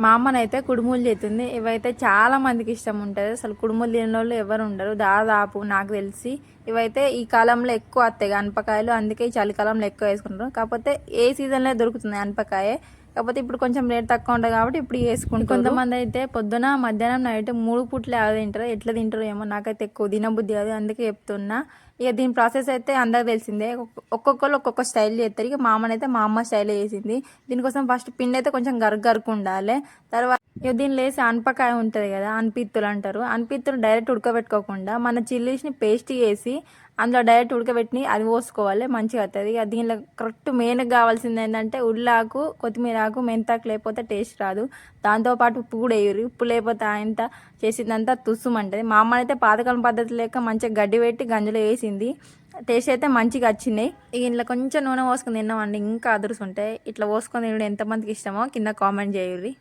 మా అమ్మనైతే కుడుములు చేతుంది. ఇవైతే చాలా మందికి ఇష్టం ఉంటుంది. అసలు కుడుములు తినే వాళ్ళు ఎవరు ఉండరు. దాదాపు నాకు తెలిసి ఇవైతే ఈ కాలంలో ఎక్కువ వస్తాయి అనపకాయలు అందుకే ఈ చలికాలంలో ఎక్కువ వేసుకుంటారు. కాకపోతే ఏ సీజన్లో దొరుకుతుంది అనపకాయ కాకపోతే ఇప్పుడు కొంచెం రేట్ తక్కువ ఉంటుంది కాబట్టి ఇప్పుడు వేసుకుంటారు. కొంతమంది అయితే పొద్దున మధ్యాహ్నం నైట్ మూడు పూట్లు అవి తింటారు. ఎట్లా తింటారు ఏమో నాకైతే ఎక్కువ తినబుద్ధి కాదు. అందుకే చెప్తున్నా. ఇక దీని ప్రాసెస్ అయితే అందరికి తెలిసిందే. ఒక్కొక్కరు ఒక్కొక్క స్టైల్ చేస్తారు. ఇక మా అమ్మనైతే మా అమ్మ స్టైల్ చేసింది. దీనికోసం ఫస్ట్ పిండి అయితే కొంచెం గరుకు గరుకు ఉండాలి. తర్వాత ఇక దీనిలో వేసి అనపకాయ ఉంటుంది కదా అన్పిత్తులు అంటారు. అన్పిత్తులు డైరెక్ట్ ఉడకబెట్టుకోకుండా మన చిల్లీస్ని పేస్ట్ చేసి అందులో డైరెక్ట్ ఉడకబెట్టి అది పోసుకోవాలి మంచిగా అవుతుంది. ఇక దీనిలో కరెక్ట్ మెయిన్గా కావాల్సింది ఏంటంటే ఉల్లాకు కొత్తిమీర ఆకు మెంతాకు లేకపోతే టేస్ట్ రాదు. దాంతోపాటు ఉప్పు కూడా వేయరు. ఉప్పు లేకపోతే ఆయన చేసిందంతా తుస్సుమంటది మా అమ్మ అయితే పాతకాలం పద్ధతి లేక మంచిగా గడ్డి పెట్టి గంజలో వేసింది. టేస్ట్ అయితే మంచిగా వచ్చినాయి ఇక ఇంట్లో కొంచెం నూనె పోసుకొని తిన్నామండి. ఇంకా అదురుసు ఉంటాయి ఇట్లా పోసుకొని తినడం ఎంతమందికి ఇష్టమో కింద కామెంట్ చేయుర్రి.